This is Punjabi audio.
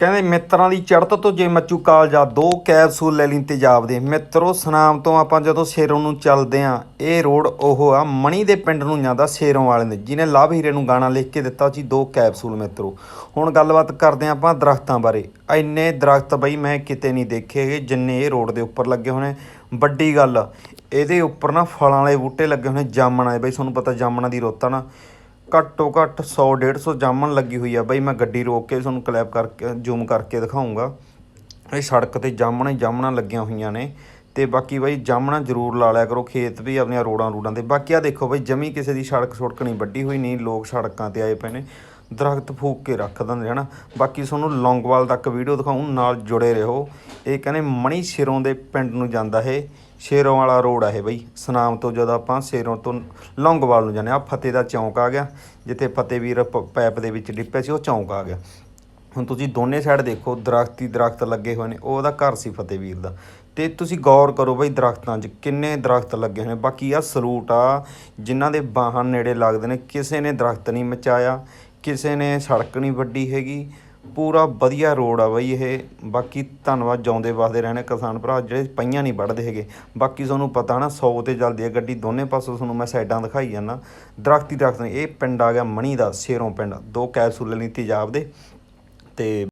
ਕਹਿੰਦੇ ਮਿੱਤਰਾਂ ਦੀ ਚੜ੍ਹਤ ਤੋਂ ਜੇ ਮੱਚੂ ਕਾਲਜਾ ਦੋ ਕੈਪਸੂਲ ਲੈ ਲਈ ਤੇਜ਼ਾਬ ਦੇ ਮਿੱਤਰੋ, ਸਨਾਮ ਤੋਂ ਆਪਾਂ ਜਦੋਂ ਸ਼ੇਰੋਂ ਨੂੰ ਚੱਲਦੇ ਆਂ, ਇਹ ਰੋਡ ਉਹ ਆ, ਮਣੀ ਦੇ ਪਿੰਡ ਨੂੰ ਜਾਂਦਾ ਸ਼ੇਰੋਂ ਵਾਲੇ ਦੇ ਜਿਹਨੇ ਲਵ ਹੀਰੇ ਨੂੰ ਗਾਣਾ ਲਿਖ ਕੇ ਦਿੱਤਾ ਸੀ, ਦੋ ਕੈਪਸੂਲ ਮਿੱਤਰੋ। ਹੁਣ ਗੱਲਬਾਤ ਕਰਦੇ ਆਂ ਆਪਾਂ ਦਰਖਤਾਂ ਬਾਰੇ। ਇੰਨੇ ਦਰਖਤ ਬਈ ਮੈਂ ਕਿਤੇ ਨਹੀਂ ਦੇਖੇ ਹੈਗੇ, ਜਿੰਨੇ ਇਹ ਰੋਡ ਦੇ ਉੱਪਰ ਲੱਗੇ ਹੋਣੇ। ਵੱਡੀ ਗੱਲ, ਇਹਦੇ ਉੱਪਰ ਨਾ ਫਲਾਂ ਵਾਲੇ ਬੂਟੇ ਲੱਗੇ ਹੋਣੇ, ਜਾਮਣਾਂ ਦੇ ਬਈ ਤੁਹਾਨੂੰ ਪਤਾ ਜਾਮਣਾਂ ਦੀ ਰੁੱਤ ਆ ਨਾ। ਘੱਟੋ ਘੱਟ 100 150 ਜਾਮਣ ਲੱਗੀ ਹੋਈ ਆ। ਬਾਈ ਮੈਂ ਗੱਡੀ ਰੋਕ ਕੇ ਤੁਹਾਨੂੰ ਕਲੈਪ ਕਰਕੇ ਜ਼ੂਮ ਕਰਕੇ ਦਿਖਾਉਂਗਾ। ਇਹ ਸੜਕ ਤੇ ਜਾਮਣਾ ਜਾਮਣਾਂ ਲੱਗੀਆਂ ਹੋਈਆਂ ਨੇ। ਤੇ ਬਾਕੀ ਬਾਈ ਜਾਮਣਾ ਜ਼ਰੂਰ ਲਾ ਲਿਆ ਕਰੋ, ਖੇਤ ਵੀ ਆਪਣੀਆਂ ਰੋਡਾਂ ਰੂਡਾਂ ਤੇ। ਬਾਕੀ ਆ ਦੇਖੋ ਬਈ, ਜਮੀ ਕਿਸੇ ਦੀ ਸੜਕ ਸੁੜਕ ਨਹੀਂ ਵੱਡੀ ਹੋਈ, ਨਹੀਂ ਲੋਕ ਸੜਕਾਂ ਤੇ ਆਏ ਪਏ ਨੇ। ਦਰਖਤ ਫੂਕ ਕੇ ਰੱਖ ਦਿੰਦੇ ਹਨਾ ਬਾਕੀ ਤੁਹਾਨੂੰ ਲੌਂਗਵਾਲ ਤੱਕ ਵੀਡੀਓ ਦਿਖਾਉਂ, ਨਾਲ ਜੁੜੇ ਰਹੋ। ਇਹ ਕਹਿੰਦੇ ਮਣੀ ਸਿਰੋਂ ਦੇ ਪਿੰਡ ਨੂੰ ਜਾਂਦਾ ਹੈ ਸ਼ੇਰੋਂ ਵਾਲਾ ਰੋਡ ਆ ਇਹ ਬਈ। ਸਨਾਮ ਤੋਂ ਜਦੋਂ ਆਪਾਂ ਸ਼ੇਰੋਂ ਤੋਂ ਲੌਂਗਵਾਲ ਨੂੰ ਜਾਂਦੇ ਆ ਫਤਿਹ ਦਾ ਚੌਂਕ ਆ ਗਿਆ। ਜਿੱਥੇ ਫਤਿਹਵੀਰ ਪ- ਪੈਪ ਦੇ ਵਿੱਚ ਡਿੱਪਿਆ ਸੀ, ਉਹ ਚੌਂਕ ਆ ਗਿਆ। ਹੁਣ ਤੁਸੀਂ ਦੋਨੇ ਸਾਈਡ ਦੇਖੋ, ਦਰਖਤ ਹੀ ਦਰਖਤ ਲੱਗੇ ਹੋਏ ਨੇ, ਉਹ ਉਹਦਾ ਘਰ ਸੀ ਫਤਿਹਵੀਰ ਦਾ। ਤੇ ਤੁਸੀਂ ਗੌਰ ਕਰੋ ਬਈ ਦਰਖਤਾਂ 'ਚ ਕਿੰਨੇ ਦਰਖਤ ਲੱਗੇ ਹੋਏ ਨੇ। ਬਾਕੀ ਆ ਸਲੂਟ ਆ, ਜਿਨ੍ਹਾਂ ਦੇ ਬਾਹਾਂ ਨੇੜੇ ਲੱਗਦੇ ਨੇ। ਕਿਸੇ ਨੇ ਦਰਖਤ ਨਹੀਂ ਮਚਾਇਆ, ਕਿਸੇ ਨੇ ਸੜਕ ਨਹੀਂ ਵੱਡੀ ਹੈਗੀ। ਪੂਰਾ ਵਧੀਆ ਰੋਡ ਆ ਬਈ ਇਹ। ਬਾਕੀ ਧੰਨਵਾਦ ਜਾਉਂਦੇ ਵਸਦੇ ਰਹਿਣੇ ਕਿਸਾਨ ਭਰਾ, ਜਿਹੜੇ ਪਈਆਂ ਨਹੀਂ ਵੱਢਦੇ ਹੈਗੇ। ਬਾਕੀ ਤੁਹਾਨੂੰ ਪਤਾ ਨਾ 100 ਤੇ ਚੱਲਦੀ ਹੈ ਗੱਡੀ, ਦੋਨੇ ਪਾਸੋਂ ਤੁਹਾਨੂੰ ਮੈਂ ਸਾਈਡਾਂ ਦਿਖਾਈ ਜਾਂਦਾ। ਦਰਖਤ ਹੀ ਦਰਖਤ ਨੇ, ਇਹ ਪਿੰਡ ਆ ਗਿਆ ਮਣੀ ਦਾ, ਸ਼ੇਰੋਂ ਪਿੰਡ। ਦੋ ਕੈਪਸੂਲ ਲਈ ਤੇਜ਼ਾਬ ਦੇ ਤੇ